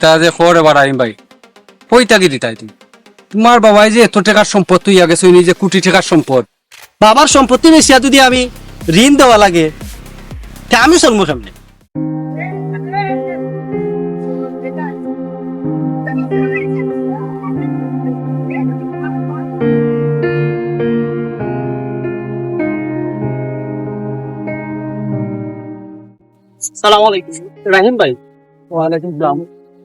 তা যে খবর এবার ভাই। কইতা কি দিতাই তুমি তোমার বাবাই যে এত টাকার সম্পদ তুই আগে শুনি যে কোটি টাকার সম্পদ। বাবার সম্পত্তি বেশিয়া যদি আমি ঋণ দেওয়া লাগে তা আমি চলবো সামনে সালাম আলাইকুম। রাহিম ভাই। ওয়ালাইকুম সালাম।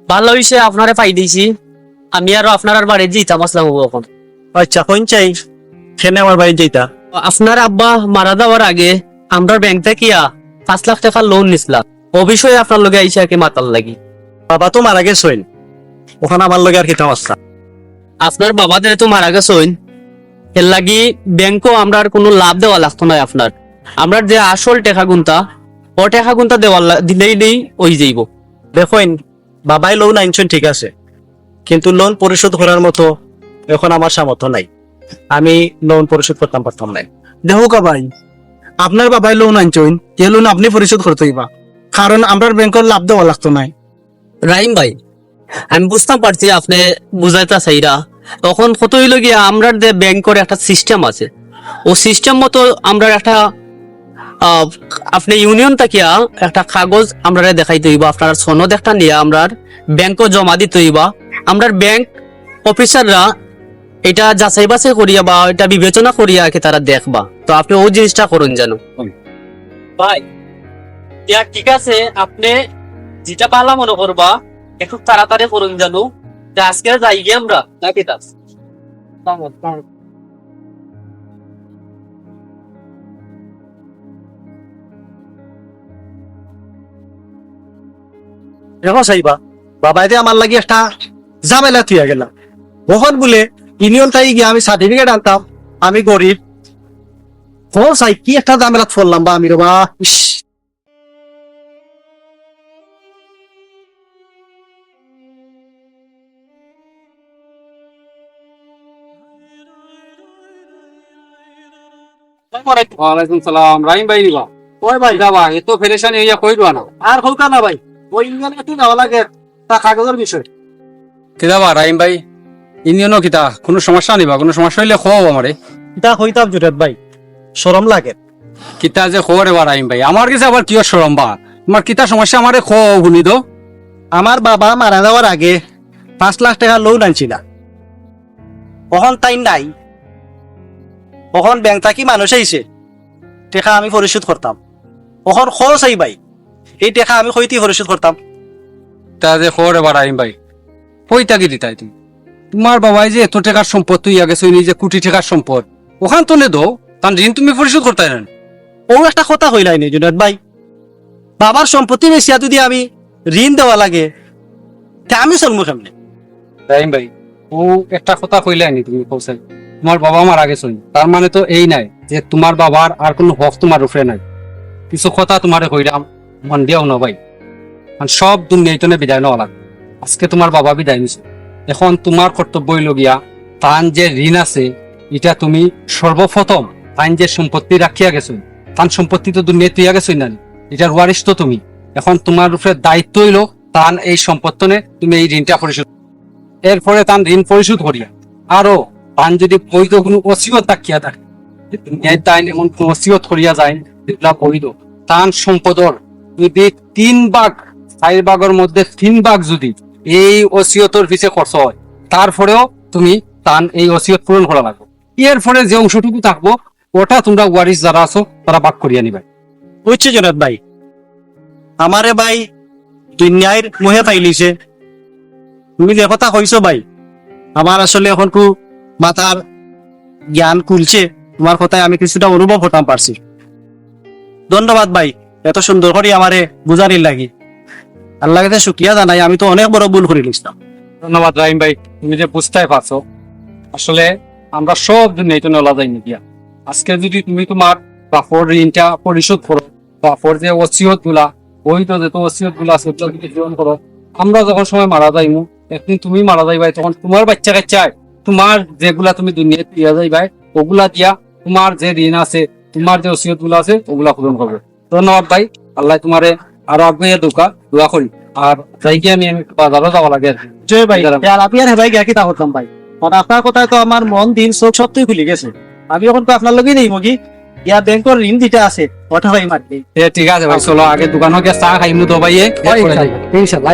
ভালো হয়েছে আপনারে পাই দিয়েছি আমি আরও আপনার আর বাড়ি যেতাম আসলাম এখন আচ্ছা কোন চাই। খেনে আমার বাড়ি যেটা আপনার আব্বা মারা যাওয়ার আগে আমরা ব্যাংক থেকে পাঁচ লাখ টাকা লোন নিছিলাম। ও বিষয়ে আপনার লগে আইসা কি মাতাল লাগি? বাবা তো মারা গেছেন। ওখানে আমার লগে আর খেতাম আসছা আপনার বাবাদের তো মারা গেছেন এর লাগি ব্যাংকও আমরা আর কোনো লাভ দেওয়া লাগতো না আপনার। আমরা যে আসল টাকা গুনতা ও টাকা গুনতা দেওয়া দিলেই নেই ওই যাইব। দেখুন বাবাই লোন আনছেন, ঠিক আছে। কিন্তু লোন পরিশোধ করার মতো এখন আমার সামর্থ্য নাই। আমি লোন পরিশোধ করতাম, পারতাম না দেখো ভাই আপনার বাবাই লোন আনছেন যে লোন আপনি পরিশোধ করতে বা। কারণ আমরা ব্যাংকের লাভ দেওয়া লাগতো নাই। রাহিম ভাই, আমি বুঝতাম পারছি আপনি বুঝাইতা চাইরা তখন কত হইল গিয়া আমরা যে ব্যাংকের একটা সিস্টেম আছে, ও সিস্টেম মতো আমরা একটা আপনি ইউনিয়ন তাকিয়া একটা কাগজ আমরা দেখাইতে হইবা আপনার সনদ একটা নিয়ে আমরা ব্যাংকও জমা দিতে হইবা। আমরা ব্যাংক অফিসাররা এটা যাচাই বাছাই করিয়া বা এটা বিবেচনা করিয়া কি তারা দেখবা। তো আপনি ওই জিনিসটা করুন যেন। ভাই ইয়া ঠিক আছে আপনি যেটা পালা মনে করবা একটু তাড়াতাড়ি করুন জানো আজকে যাই গিয়ে আমরা নাকি তা দেখো চাইবা। বাবাই যে আমার লাগি একটা ঝামেলা থুয়া গেলাম কখন বলে ইউনিয়ন তাই গিয়ে আমি সার্টিফিকেট আনতাম। আমি গরিব ও চাই কি একটা ঝামেলা ফললাম বা আমি রবা ইস। ওয়ালাইকুম সালাম রাহিম ভাই নিবা। ওই ভাই। যাবা এত ফেরেশানি হইয়া কই না। আর হলকা না ভাই। ইউনিয়নে একটু যাওয়া লাগে? তা কাগজের বিষয়। কিতাবা রাহিম ভাই? ইউনিয়নও কিতা? কোনো সমস্যা নিবা কোনো সমস্যা হইলে খোয়াও আমারে। এটা হইতাম জুরেত ভাই? সরম লাগে। কিতা যে খবর এবার আইম ভাই? আমার কাছে আবার কিয় সরম বা? তোমার কিতা সমস্যা আমারে খোয়াও শুনি দো আমার বাবা মারা যাওয়ার আগে পাঁচ লাখ টাকা লোন আনছিলাম কখন তাই নাই। কখন ব্যাংক থাকি মানুষ আইছে টাকা আমি পরিশোধ করতাম কখন খরচ আই ভাই এই টাকা আমি কইতে পরিশোধ করতাম। তা যে এবার আইম ভাই। কইতা কি দিতাই তুমি? তোমার বাবাই যে এত টাকার সম্পদ তুই আগে শুনি যে কোটি টাকার সম্পদ। ওখান তো নে দো তার ঋণ তুমি পরিশোধ করতে না ও একটা কথা হইলাই নি জুনাদ ভাই। বাবার সম্পত্তি বেশিয়া যদি আমি ঋণ দেওয়া লাগে তা আমি চলবো কেমনে? রাহিম ভাই ও একটা কথা কইলে নি তুমি কৌশল তোমার বাবা মারা গেছে তার মানে তো এই নাই যে তোমার বাবার আর কোনো হক তোমার উপরে নাই। কিছু কথা তোমারে কইলাম মন দিয়াও না ভাই। আর সব দুনিয়াইতনে বিদায় নেওয়া লাগবে। আজকে তোমার বাবা বিদায় নিছে। এখন তোমার কর্তব্য হইল গিয়া তান যে ঋণ আছে এটা তুমি সর্বপ্রথম তান যে সম্পত্তি রাখিয়া গেছো তান সম্পত্তি তো দুনিয়ায় তুইয়া গেছই না এটার ওয়ারিস তো তুমি। এখন তোমার উপরে দায়িত্ব হইল তান এই সম্পত্তনে তুমি এই ঋণটা পরিশোধ এরপরে তান ঋণ পরিশোধ করিয়া আরও তান যদি বৈধ কোনো অসিয়ত তাকিয়া থাকে ন্যায় তাই এমন কোনো অসিয়ত করিয়া যায় যেগুলা বৈধ, তান সম্পদর যদি তিন ভাগ, চার ভাগের মধ্যে তিন ভাগ যদি এই অসিয়তর পিছে খরচ হয়, তারপরেও তুমি তান এই অসিয়ত পূরণ করা লাগবে। এর ফলে যে অংশটুকু থাকব, ওটা তোমরা ওয়ারিস যারা আছো, তারা ভাগ করিয়া নিবে। বুঝছে জনাদ ভাই? আমারে ভাই দুনিয়ার মুহে পাইলিছে। তুমি যে কথা কইছো ভাই, আমার আসলে এখন কু মাথার জ্ঞান খুলছে, তোমার কথায় আমি কিছুটা অনুভব হতাম পারছি। ধন্যবাদ ভাই। এত সুন্দর করে আমারে বুঝানির লাগি। আল্লাহ কাছে শুক্রিয়া জানাই, আমি তো অনেক বড় ভুল করে লিখছিলাম ধন্যবাদ রাহিম ভাই, তুমি যে বুঝতে পারছ। আসলে আমরা সব দুনিয়া তো নলা যাই দিয়া আজকে যদি তুমি তোমার বাপর ঋণটা পরিশোধ করো, বাপর যে ওসিয়তগুলা ওই তো যে ওসিয়তগুলা আছে যদি পূরণ করো, আমরা যখন সময় মারা যাইমু, একদিন তুমি মারা যাইবাই, তখন তোমার বাচ্চা কাচ্চায় তোমার যেগুলা তুমি দুনিয়ায় দিয়া যাইবাই, ওগুলা দিয়া তোমার যে ঋণ আছে, তোমার যে ওসিয়তগুলা আছে, ওগুলা পূরণ করবে। ধন্যবাদ ভাই। আল্লাহ তোমারে আরও আগ্রহে দোকা দোয়া করি। আর যাইকে আমি বাজারও যাওয়া লাগে জয় ভাই দাঁড়ান। আর আমি আর ভাই গিয়া কিতা হতাম ভাই। আপনার কথায় তো আমার মন দিন চোখ সত্যি খুলে গেছে। আমি এখন তো আপনার লগেই নেই মগি। ইয়া ব্যাংকের ঋণ দিতে আছে কথা ভাই মারবে ঠিক আছে ভাই চলো আগে দোকানে গিয়ে চা খাইমু তো ভাই ইনশাল্লাহ